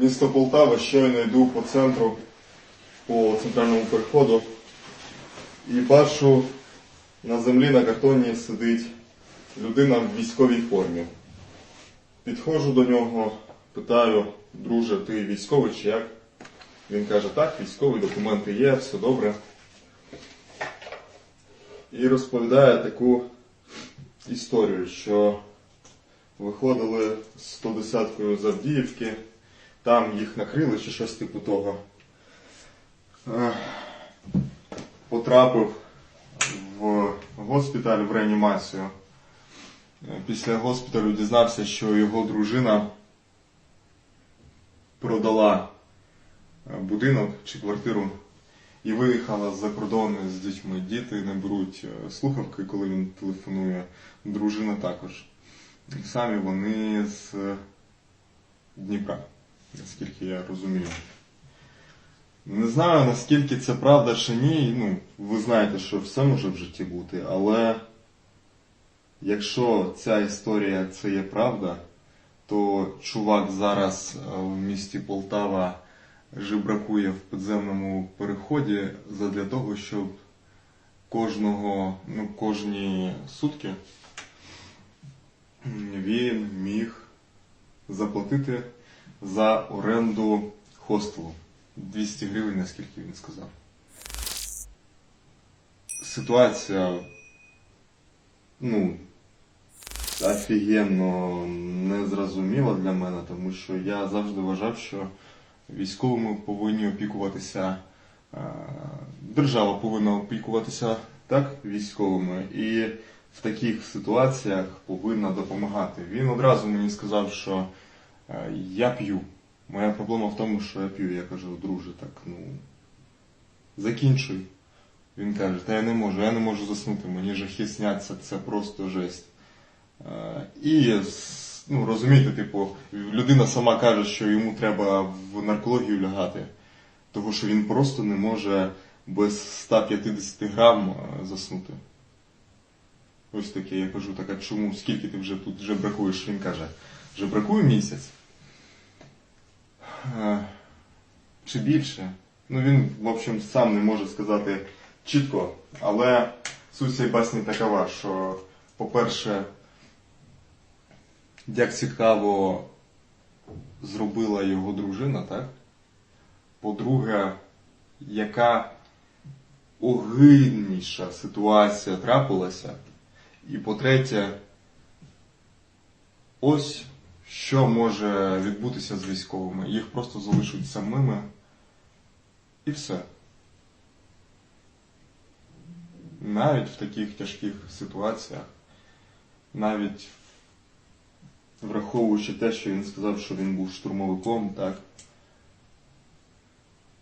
Місто Полтава, щойно йду по центру, по центральному переходу. І бачу, на землі на картоні сидить людина в військовій формі. Підходжу до нього, питаю, друже, ти військовий чи як? Він каже, так, військовий, документи є, все добре. І розповідає таку історію, що виходили з 110-кою з Авдіївки, там їх накрили чи щось типу того. Потрапив в госпіталь в реанімацію. Е, Після госпіталю дізнався, що його дружина продала е, будинок чи квартиру і виїхала за кордон з дітьми. Діти не беруть е, слухавки, коли він телефонує. Дружина також. Самі вони з Дніпра, наскільки я розумію. Не знаю, наскільки це правда чи ні. Ну, ви знаєте, що все може в житті бути, але якщо ця історія це є правда, то чувак зараз е, в місті Полтава жебракує в підземному переході задля того, щоб кожного, ну, кожні сутки він міг заплатити за оренду хостелу. 200 гривень, наскільки він сказав. Ситуація, ну, офігенно незрозуміла для мене, тому що я завжди вважав, що військовими повинні опікуватися, е, держава повинна опікуватися так, військовими, і в таких ситуаціях повинна допомагати. Він одразу мені сказав, що я п'ю. Моя проблема в тому, що я п'ю. Я кажу, друже, так, ну, закінчуй. Він каже, та я не можу, я не можу заснути, мені жахи сняться, це просто жесть. Е, І ну, розумієте, типу, людина сама каже, що йому треба в наркологію лягати, тому що він просто не може без 150 грам е, заснути. Ось таке, я кажу, так а чому, скільки ти вже тут жебракуєш? Він каже, жебракую місяць. Е, Чи більше? Ну він, в общем, сам не може сказати чітко, але суть цієї басні такова, що, по-перше, як цікаво зробила його дружина, так? По-друге, яка огидніша ситуація трапилася. І по-третє, ось що може відбутися з військовими. Їх просто залишать самими і все. Навіть в таких тяжких ситуаціях, навіть враховуючи те, що він сказав, що він був штурмовиком, так,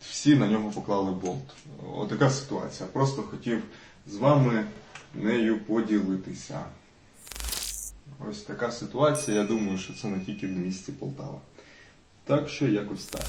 всі на нього поклали болт. Отака ситуація. Просто хотів з вами нею поділитися. Ось така ситуація. Я думаю, що це не тільки в місті Полтава. Так що якось так.